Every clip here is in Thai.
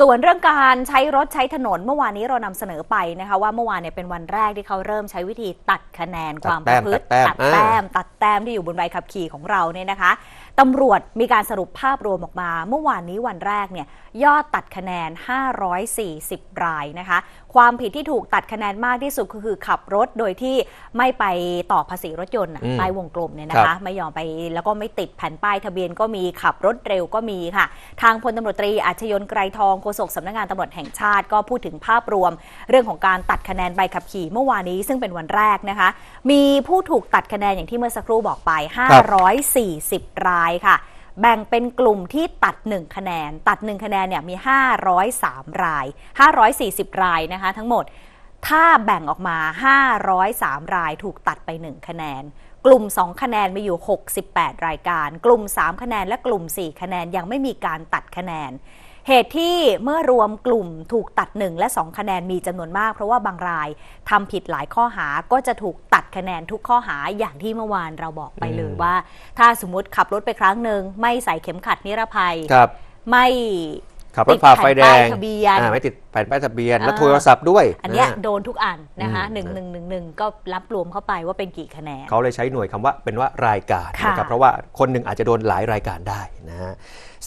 ส่วนเรื่องการใช้รถใช้ถนนเมื่อวานนี้เรานำเสนอไปนะคะว่าเมื่อวานเนี่ยเป็นวันแรกที่เขาเริ่มใช้วิธีตัดคะแนนความประพฤติตัดแต้มตัดแต้มตัดแต้มที่อยู่บนใบขับขี่ของเราเนี่ยนะคะ ตำรวจมีการสรุปภาพรวมออกมา เมื่อวานนี้วันแรกเนี่ยยอดตัดคะแนน 540 รายนะคะ ความผิดที่ถูกตัดคะแนนมากที่สุดก็คือขับรถโดยที่ไม่ไปต่อภาษีรถยนต์น่ะอืมป้ายวงกลมเนี่ยนะครัคะบไม่ยอมไปแล้วก็ไม่ติดแผ่นป้ายทะเบียนก็มีขับรถเร็วก็มีค่ะ ทางพลตำรวจตรีอาชยนไกรทองโฆษกสำนักงานตำรวจแห่งชาติก็พูดถึงภาพรวม เรื่องของการตัดคะแนนใบขับขี่เมื่อวานนี้ซึ่งเป็นวันแรกนะคะ มีผู้ถูกตัดคะแนนอย่างที่เมื่อสักครู่บอกไป 540 รายค่ะ แบ่งเป็นกลุ่มที่ตัด 1 คะแนน ตัด 1 คะแนนเนี่ยมี 503 ราย 540 รายนะคะทั้งหมด ถ้าแบ่งออกมา 503 รายถูกตัดไป 1 คะแนน กลุ่ม 2 คะแนนมีอยู่ 68 รายการ กลุ่ม 3 คะแนนและกลุ่ม 4 คะแนนยังไม่มีการตัดคะแนน เหตุที่เมื่อรวมกลุ่มถูกตัด 1 และ 2 คะแนนมีจำนวนมาก เพราะว่าบางรายทำผิดหลายข้อหาก็จะถูกตัดคะแนนทุกข้อหาอย่างที่เมื่อวานเราบอกไปเลยอืมว่า ถ้าสมมติขับรถไปครั้งหนึ่งไม่ใส่เข็มขัดนิรภัยครับไม่ขับรถฝ่าไฟแดติดงแผ่นป้ายทะเบียนอ่าไม่ติด แผ่นป้ายทะเบียนและเออโทรศัพท์ด้วย อันเนี้ยะโดนทุกอันนะคะอืมหนึ่งหนึ่งหนึ่งหนึ่งก็รับรวมเข้าไปว่าเป็นกี่คะแนนเขาเลยใช้หน่วยคำว่าเป็นว่ารายการค่ะนะครับเพราะว่าคนหนึ่งอาจจะโดนหลายรายการได้นะฮะ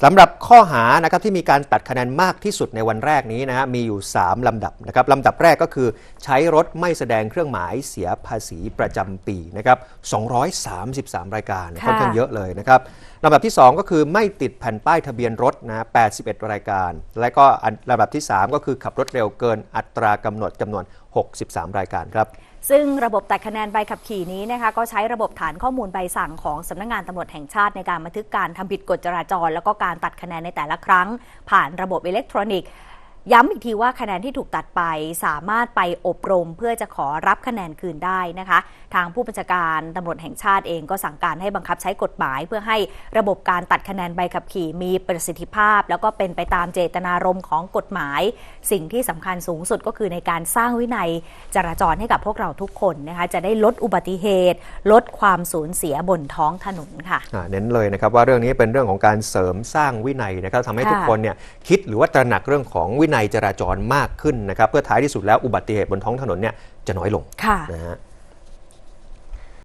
สำหรับข้อหานะครับที่มีการตัดคะแนนมากที่สุดในวันแรกนี้นะฮะมีอยู่ 3 ลำดับนะครับลำดับแรกก็คือ ใช้รถไม่แสดงเครื่องหมายเสียภาษีประจำปีนะครับ233 รายการค่ะค่อนข้างเยอะเลยนะครับลำดับที่ 2 ก็คือไม่ติดแผ่นป้ายทะเบียนรถนะ81 รายการ และก็อันลำดับที่ 3 ก็คือขับรถเร็วเกินอัตรากำหนดจำนวน 63 รายการครับซึ่งระบบตัดคะแนนใบขับขี่นี้นะคะก็ใช้ระบบฐานข้อมูลใบสั่งของสำนักงานตำรวจแห่งชาติในการบันทึกการทำผิดกฎจราจร แล้วก็การตัดคะแนนในแต่ละครั้ง ผ่านระบบอิเล็กทรอนิกส์ ย้ำอีกทีว่าคะแนนที่ถูกตัดไปสามารถไปอบรมเพื่อจะขอรับคะแนนคืนได้นะคะ ทางผู้บัญชาการตำรวจแห่งชาติเองก็สั่งการให้บังคับใช้กฎหมาย เพื่อให้ระบบการตัดคะแนนใบขับขี่มีประสิทธิภาพ แล้วก็เป็นไปตามเจตนารมณ์ของกฎหมาย สิ่งที่สำคัญสูงสุดก็คือในการสร้างวินัยจราจรให้กับพวกเราทุกคนนะคะจะได้ลดอุบัติเหตุ ลดความสูญเสียบนท้องถนนค่ะอ่าเน้นเลยนะครับว่าเรื่องนี้เป็นเรื่องของการเสริมสร้างวินัยนะครับทำให้ค่ะทุกคนเนี่ยคิดหรือว่าตระหนักเรื่องของวินัยจราจรมากขึ้นนะครับ เพื่อท้ายที่สุดแล้วอุบัติเหตุบนท้องถนนเนี่ยจะน้อยลงค่ะนะฮะ